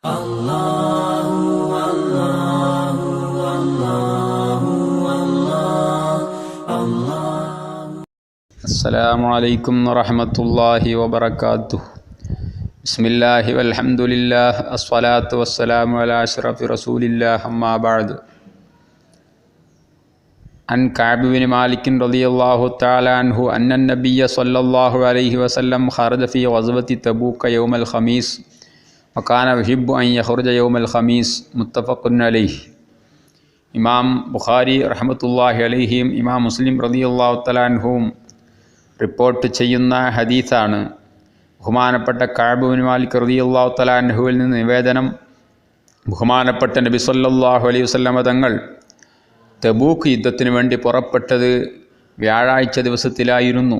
السلام عليكم ورحمة الله وبركاته. بسم الله والحمد لله الصلاة والسلام على أشرف رسول الله أما بعد. عن كعب بن مالك رضي الله تعالى عنه أن النبي صلى الله عليه وسلم خرج في غزوة تبوك يوم الخميس. وكان يحب ان يخرج يوم الخميس متفق عليه. ഖമീസ് بخاري അലൈഹ് ഇമാം ബുഖാരി റഹമത്തുല്ലാഹി അലൈഹിയും ഇമാം മുസ്ലിം റദിയുല്ലാഹു തലാൻഹുവും റിപ്പോർട്ട് ചെയ്യുന്ന ഹദീസാണ്. ബഹുമാനപ്പെട്ട കാബുബിൻ മാലിക് റദിയുല്ലാഹു തലാൻഹുവിൽ നിന്ന് നിവേദനം. ബഹുമാനപ്പെട്ട നബി സല്ലാഹു അലൈഹി വസ്ലമ തങ്ങൾ തബൂക്ക് യുദ്ധത്തിന് വേണ്ടി പുറപ്പെട്ടത് വ്യാഴാഴ്ച ദിവസത്തിലായിരുന്നു.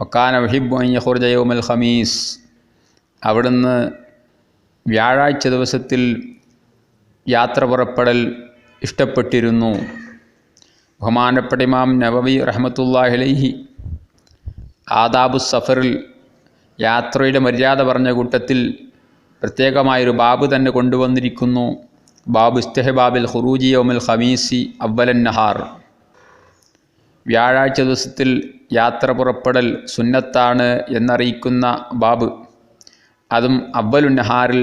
ഒക്കാന വഹിബ് അയ്യഹുർ ജയോമൽ ഖമീസ്. അവിടുന്ന് വ്യാഴാഴ്ച ദിവസത്തിൽ യാത്ര പുറപ്പെടൽ ഇഷ്ടപ്പെട്ടിരുന്നു. ബഹുമാനപ്പെട്ട ഇമാം നവവി റഹമത്തുല്ലാഹിലൈഹി ആദാബു സഫറിൽ യാത്രയുടെ മര്യാദ പറഞ്ഞ കൂട്ടത്തിൽ പ്രത്യേകമായൊരു ബാബ് തന്നെ കൊണ്ടുവന്നിരിക്കുന്നു. ബാബു ഇസ്തഹബാബിൽ ഹുറൂജി ഒമിൽ ഹമീസി അവ്വലൻ നഹാർ. വ്യാഴാഴ്ച ദിവസത്തിൽ യാത്ര പുറപ്പെടൽ സുന്നത്താണ് എന്നറിയിക്കുന്ന ബാബ് അതും അവ്വലുൻ നഹാറിൽ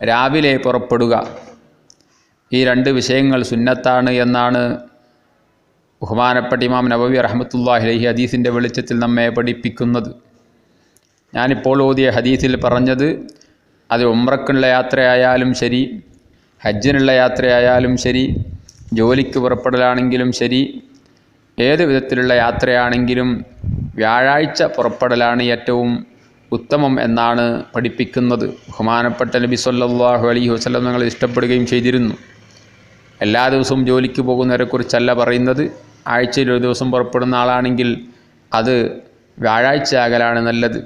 രാവിലെ പുറപ്പെടുക. ഈ രണ്ട് വിഷയങ്ങൾ സുന്നത്താണ് എന്നാണ് ബഹുമാനപ്പെട്ട ഇമാം നബവി റഹ്മത്തുല്ലാഹി ഹദീസിന്റെ വെളിച്ചത്തിൽ നമ്മെ പഠിപ്പിക്കുന്നത്. ഞാനിപ്പോൾ ഓതിയ ഹദീസിൽ പറഞ്ഞത് അത് ഉമ്രക്കുള്ള യാത്രയായാലും ശരി ഹജ്ജിനുള്ള യാത്രയായാലും ശരി ജോലിക്ക് പുറപ്പെടലാണെങ്കിലും ശരി ഏത് വിധത്തിലുള്ള യാത്രയാണെങ്കിലും വ്യാഴാഴ്ച പുറപ്പെടലാണ് ഏറ്റവും ഉത്തമം എന്നാണ് പഠിപ്പിക്കുന്നത്. ബഹുമാനപ്പെട്ട നബി സല്ലാഹു അലൈഹി വസ്ലം ഞങ്ങൾ ഇഷ്ടപ്പെടുകയും ചെയ്തിരുന്നു. എല്ലാ ദിവസവും ജോലിക്ക് പോകുന്നവരെക്കുറിച്ചല്ല പറയുന്നത്. ആഴ്ചയിൽ ഒരു ദിവസം പുറപ്പെടുന്ന ആളാണെങ്കിൽ അത് വ്യാഴാഴ്ച ആകലാണ് നല്ലത്.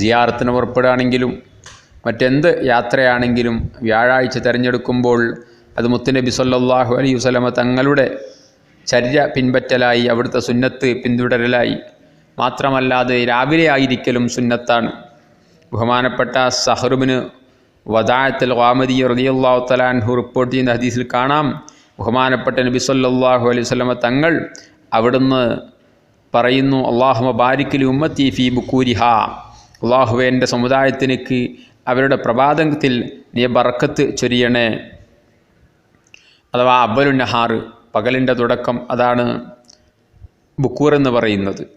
സിയാറത്തിന് പുറപ്പെടുകയാണെങ്കിലും മറ്റെന്ത് യാത്രയാണെങ്കിലും വ്യാഴാഴ്ച തിരഞ്ഞെടുക്കുമ്പോൾ അത് മുത്തുനബി സല്ലാഹു അലൈഹി വസ്ലമ തങ്ങളുടെ ചര്യ പിൻപറ്റലായി അവിടുത്തെ സുന്നത്ത് പിന്തുടരലായി. മാത്രമല്ല അത് രാവിലെ ആയിരിക്കലും സുന്നത്താണ്. ബഹുമാനപ്പെട്ട സഹറുബിന് വദായത്തൽ വാമതി റളിയല്ലാഹു തലാൻഹു റിപ്പോർട്ട് ചെയ്യുന്ന ഹദീസിൽ കാണാം. ബഹുമാനപ്പെട്ട നബി സല്ലാഹു അലൈഹി സ്വലമ തങ്ങൾ അവിടുന്ന് പറയുന്നു അള്ളാഹുമ ബാരിക്കലി ഉമ്മത്തി ഫി ബുക്കൂരിഹ അള്ളാഹു എന്റെ സമുദായത്തിനേക്ക് അവരുടെ പ്രഭാതത്തിൽ നീ ബറക്കത്ത് ചൊരിയണേ. അഥവാ അബ്ബലു നഹാർ പകലിന്റെ തുടക്കം അതാണ് ബുക്കൂർ എന്ന് പറയുന്നത്.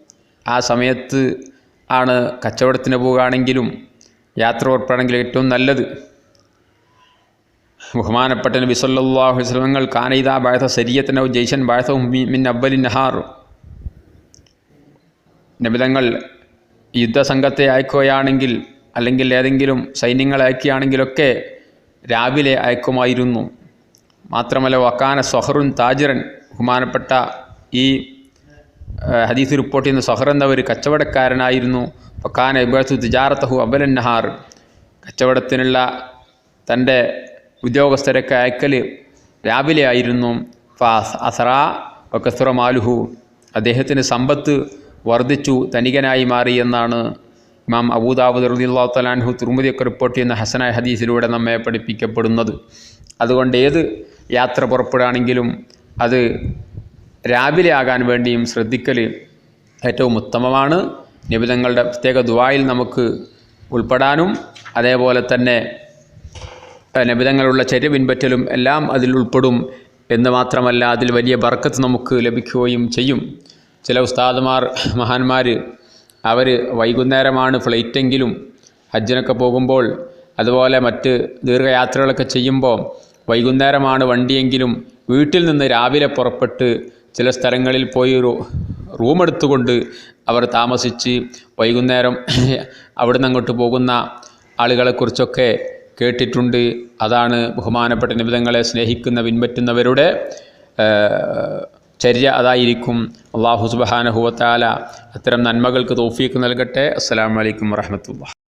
ആ സമയത്ത് ആണ് കച്ചവടത്തിന് പോവുകയാണെങ്കിലും യാത്ര പുറപ്പെടുകയാണെങ്കിലും ഏറ്റവും നല്ലത്. ബഹുമാനപ്പെട്ട നബി സല്ലല്ലാഹു അലൈഹി വസല്ലമകൾ കാനയിദാ ബാഴത്ത ശരീരത്തിനോ ജയ്ഷൻ ബാഴത്തവും മിൻ അബ്ബലിൻ നഹാർ. നബിതങ്ങൾ യുദ്ധസംഘത്തെ അയക്കുകയാണെങ്കിൽ അല്ലെങ്കിൽ ഏതെങ്കിലും സൈന്യങ്ങളെ അയക്കുകയാണെങ്കിലൊക്കെ രാവിലെ അയക്കുമായിരുന്നു. മാത്രമല്ല വക്കാന സൊഹറുൻ താജിറൻ ബഹുമാനപ്പെട്ട ഈ ഹദീസ് റിപ്പോർട്ട് ചെയ്യുന്ന സഹർ എന്ന ഒരു കച്ചവടക്കാരനായിരുന്നു. വക്കാന ഇബത്തു തിജാറത്തഹു അബലൻ നഹാർ കച്ചവടത്തിനുള്ള തന്റെ ഉദ്യോഗസ്ഥരൊക്കെ അയക്കൽ രാവിലെ ആയിരുന്നു. ഫാസ് അസറ മാലുഹു. അദ്ദേഹത്തിന് സമ്പത്ത് വർദ്ധിച്ചു ധനികനായി മാറി എന്നാണ് ഇമാം അബൂദാബുദ് റദിയുള്ള തലാൻഹു തുർമുദിയൊക്കെ റിപ്പോർട്ട് ചെയ്യുന്ന ഹസനായ ഹദീസിലൂടെ നമ്മെ പഠിപ്പിക്കപ്പെടുന്നത്. അതുകൊണ്ട് ഏത് യാത്ര പുറപ്പെടുകയാണെങ്കിലും അത് രാവിലെ ആകാൻ വേണ്ടിയും ശ്രദ്ധിക്കൽ ഏറ്റവും ഉത്തമമാണ്. നിബിധങ്ങളുടെ പ്രത്യേക ദുവായിൽ നമുക്ക് ഉൾപ്പെടാനും അതേപോലെ തന്നെ നബിതങ്ങളുള്ള ചരി പിൻപറ്റലും എല്ലാം അതിൽ ഉൾപ്പെടും എന്ന് മാത്രമല്ല അതിൽ വലിയ ബർക്കത്ത് നമുക്ക് ലഭിക്കുകയും ചെയ്യും. ചില ഉസ്താദുമാർ മഹാന്മാർ അവർ വൈകുന്നേരമാണ് ഫ്ലൈറ്റെങ്കിലും ഹജ്ജിനൊക്കെ പോകുമ്പോൾ അതുപോലെ മറ്റ് ദീർഘയാത്രകളൊക്കെ ചെയ്യുമ്പോൾ വൈകുന്നേരമാണ് വണ്ടിയെങ്കിലും വീട്ടിൽ നിന്ന് രാവിലെ പുറപ്പെട്ട് ചില സ്ഥലങ്ങളിൽ പോയി ഒരു റൂമെടുത്തുകൊണ്ട് അവർ താമസിച്ച് വൈകുന്നേരം അവിടുന്ന് അങ്ങോട്ട് പോകുന്ന ആളുകളെക്കുറിച്ചൊക്കെ കേട്ടിട്ടുണ്ട്. അതാണ് ബഹുമാനപ്പെട്ട നിമിതങ്ങളെ സ്നേഹിക്കുന്ന പിൻപറ്റുന്നവരുടെ ചര്യ അതായിരിക്കും. അള്ളാഹു സുബാനഹുവത്താല അത്തരം നന്മകൾക്ക് തോഫീക്ക് നൽകട്ടെ. അസ്സാം വലൈക്കും വറഹമത്തുള്ള